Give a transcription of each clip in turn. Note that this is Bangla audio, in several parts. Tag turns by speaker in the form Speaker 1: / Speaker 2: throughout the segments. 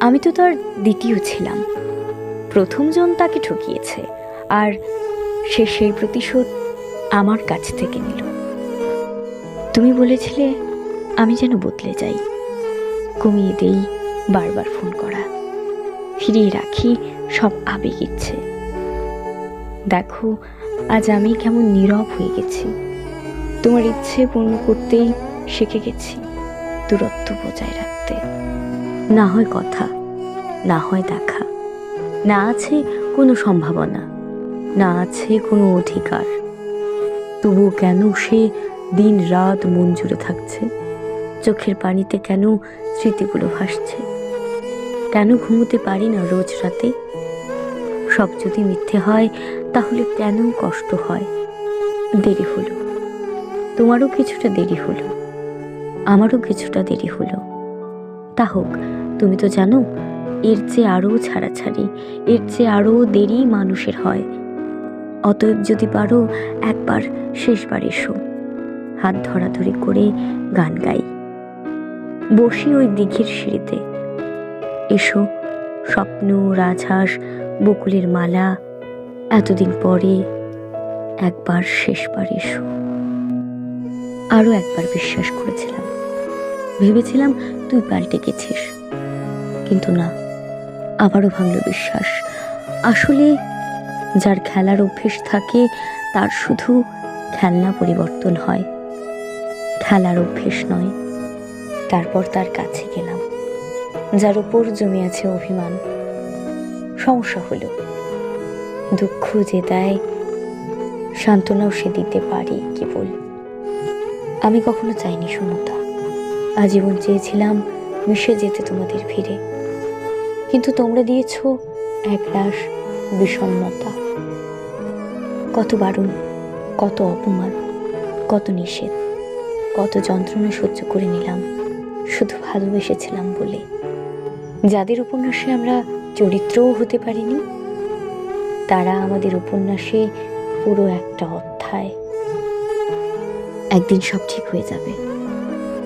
Speaker 1: আমি তো তার দ্বিতীয় ছিলাম। প্রথমজন তাকে ঠকিয়েছে, আর সে সেই প্রতিশোধ আমার কাছ থেকে নিল। তুমি বলেছিলে আমি যেন বদলে যাই। কমিয়ে দেই বারবার ফোন করা। ফিরিয়ে রাখি সব আবেগ ইচ্ছে। দেখো, আজ আমি কেমন নীরব হয়ে গেছি। তোমার ইচ্ছে পূর্ণ করতেই শিখে গেছি দূরত্ব বজায় রাখতে। না হয় কথা, না হয় দেখা। না আছে কোনো সম্ভাবনা, না আছে কোনো অধিকার। তবু কেন সে দিন রাত মন জুড়ে থাকছে? চোখের পানিতে কেন স্মৃতিগুলো ভাসছে? কেন ঘুমোতে পারি না রোজ রাতে? সব যদি মিথ্যে হয়, তাহলে কেন কষ্ট হয়? দেরি হলো। তোমারও কিছুটা দেরি হলো। আমারও কিছুটা দেরি হলো। তা হোক, তুমি তো জানো, এর চেয়ে আরও ছাড়াছাড়ি, এর চেয়ে আরও দেরি মানুষের হয়। অতএব যদি পারো, একবার শেষবার এসো। হাত ধরাধরি করে গান গাই। বসি ওই দিঘির সিঁড়িতে। এসো, স্বপ্ন, রাজহাঁস, বকুলের মালা, এতদিন পরে একবার শেষবার এসো। আরও একবার বিশ্বাস করেছিলাম। ভেবেছিলাম তুই পাল্টে গেছিস। কিন্তু না, আবারও ভাঙল বিশ্বাস। আসলে যার খেলার অভ্যেস থাকে, তার শুধু খেলনা পরিবর্তন হয়। খেলার অভ্যেস নয়, তারপর তার কাছে গেলাম। যার উপর জমে আছে অভিমান। সমস্যা হলো, দুঃখ যে দেয়, সান্ত্বনাও সে দিতে পারে কেবল। আমি কখনো চাইনি সমতা। আজীবন চেয়েছিলাম মিশে যেতে তোমাদের ফিরে। কিন্তু তোমরা দিয়েছ এক রাস বিষণ্ণতা। কত বারণ, কত অপমান, কত নিষেধ, কত যন্ত্রণা সহ্য করে নিলাম, শুধু ভালোবেসেছিলাম বলে। যাদের উপন্যাসে আমরা চরিত্রও হতে পারিনি, তারা আমাদের উপন্যাসে পুরো একটা অধ্যায়। একদিন সব ঠিক হয়ে যাবে।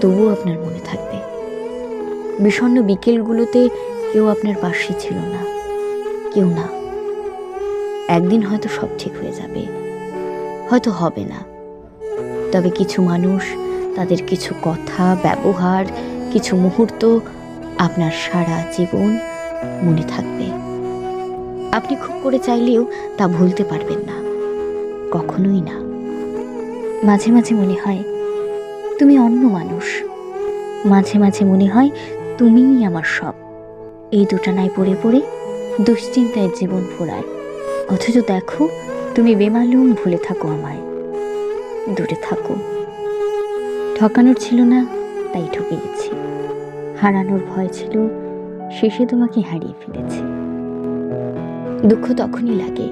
Speaker 1: তবুও আপনার মনে থাকবে। বিষণ্ণ বিকেলগুলোতে কেউ আপনার পাশে ছিল না। কেউ না। একদিন হয়তো সব ঠিক হয়ে যাবে। হয়তো হবে না। তবে কিছু মানুষ, তাদের কিছু কথা, ব্যবহার, কিছু মুহূর্ত আপনার সারা জীবন মনে থাকবে। আপনি খুব করে চাইলেও তা ভুলতে পারবেন না। কখনোই না। মাঝে মাঝে মনে হয় তুমি অন্য মানুষ। মাঝে মাঝে মনে হয় তুমিই আমার সব। এই দুটানায় পড়ে পড়ে দুশ্চিন্তায় জীবন ফোরায়। অথচ দেখো, তুমি বেমালুম ভুলে থাকো আমায়। দূরে থাকো। ঠকানোর ছিল না, তাই ঠকে গেছি হারানোর ভয় ছিল, শেষে তোমাকে হারিয়ে ফেলেছি। দুঃখ তখনই লাগে,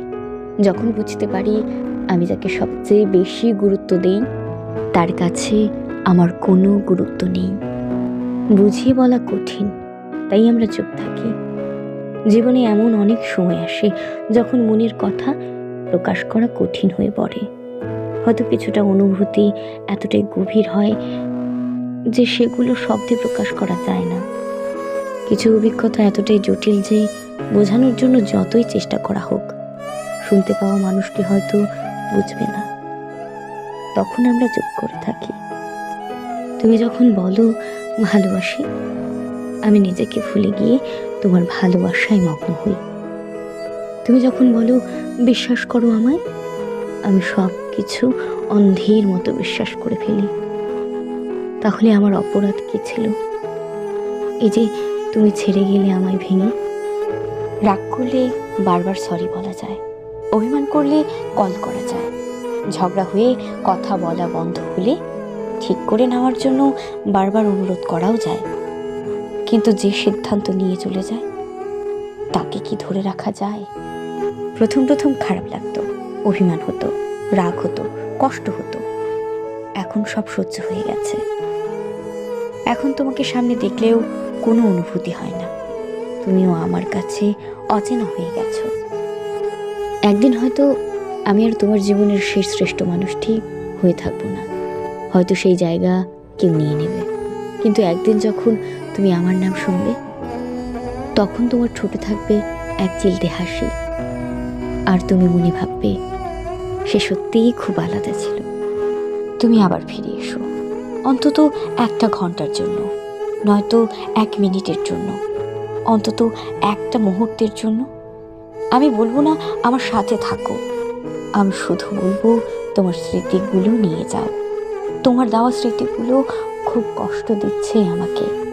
Speaker 1: যখন বুঝতে পারি আমি যাকে সবচেয়ে বেশি গুরুত্ব দিই, তার কাছে আমার কোনো গুরুত্ব নেই। বুঝিয়ে বলা কঠিন, তাই আমরা চুপ থাকি। জীবনে এমন অনেক সময় আসে যখন মনের কথা প্রকাশ করা কঠিন হয়ে পড়ে। হয়তো কিছুটা অনুভূতি এতটাই গভীর হয় যে সেগুলো শব্দে প্রকাশ করা যায় না। কিছু অভিজ্ঞতা এতটাই জটিল যে বোঝানোর জন্য যতই চেষ্টা করা হোক, শুনতে পাওয়া মানুষটি হয়তো বুঝবে না। তখন আমরা চুপ করে থাকি। তুমি যখন বলো ভালোবাসি, আমি নিজেকে ভুলে গিয়ে তোমার ভালোবাসায় মগ্ন হই। তুমি যখন বলো বিশ্বাস করো আমায়, আমি সব কিছু অন্ধের মতো বিশ্বাস করে ফেলি। তাহলে আমার অপরাধ কি ছিল? এই যে তুমি ছেড়ে গেলে আমায় ভেঙে? রাগ করলে বারবার সরি বলা যায়, অভিমান করলে কল করা যায়। ঝগড়া হয়ে কথা বলা বন্ধ হলে ঠিক করে নেওয়ার জন্য বারবার অনুরোধ করাও যায় কিন্তু যে সিদ্ধান্ত নিয়ে চলে যায়, তাকে কি ধরে রাখা যায়? প্রথম প্রথম খারাপ লাগতো, অভিমান হতো, রাগ হতো, কষ্ট হতো। এখন সব সহ্য হয়ে গেছে। এখন তোমাকে সামনে দেখলেও কোনো অনুভূতি হয় না। তুমিও আমার কাছে অচেনা হয়ে গেছো। একদিন হয়তো আমি আর তোমার জীবনের শেষ শ্রেষ্ঠ মানুষটি হয়ে থাকব না। হয়তো সেই জায়গা কেউ নিয়ে নেবে। কিন্তু একদিন যখন তুমি আমার নাম শুনবে, তখন তোমার ছোট থাকবে এক চিলতে হাসি। আর তুমি মনে ভাববে, সে সত্যিই খুব আলাদা ছিল। তুমি আবার ফিরে এসো। অন্তত একটা ঘণ্টার জন্য, নয়তো এক মিনিটের জন্য, অন্তত একটা মুহূর্তের জন্য। আমি বলব না, আমার সাথে থাকো। আমি শুধু বলব, তোমার স্মৃতিগুলো নিয়ে যাও। তোমার দেওয়া স্মৃতিগুলো খুব কষ্ট দিচ্ছে আমাকে।